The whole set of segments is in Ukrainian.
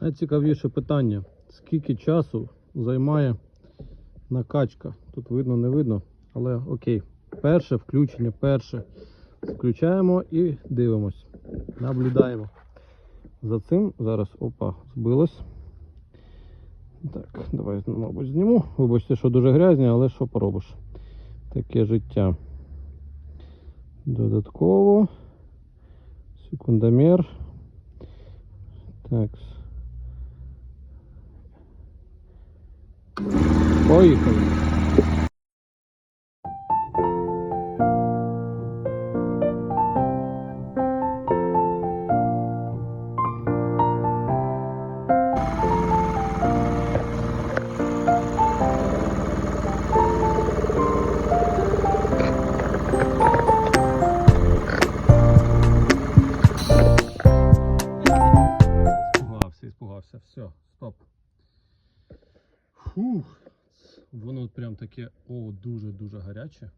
Найцікавіше питання: скільки часу займає накачка? Тут видно, не видно, але окей. Перше включення, перше. Включаємо і дивимось. Наблюдаємо. За цим зараз опа, збилось. Так, давай, мабуть, зніму. Вибачте, що дуже грязні, але що поробиш? Таке життя. Додатково. Секундомер. Так. Поїхали. Все, стоп. Воно прям таке, о, дуже-дуже гаряче.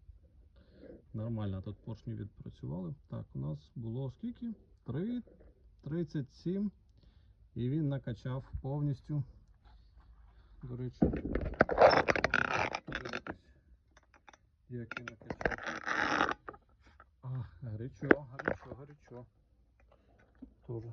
Нормально тут поршні відпрацювали. Так, у нас було скільки? 3, 37. І він накачав повністю. До речі, як він накачав. А, гарячо, гарячо, гарячо. Тоже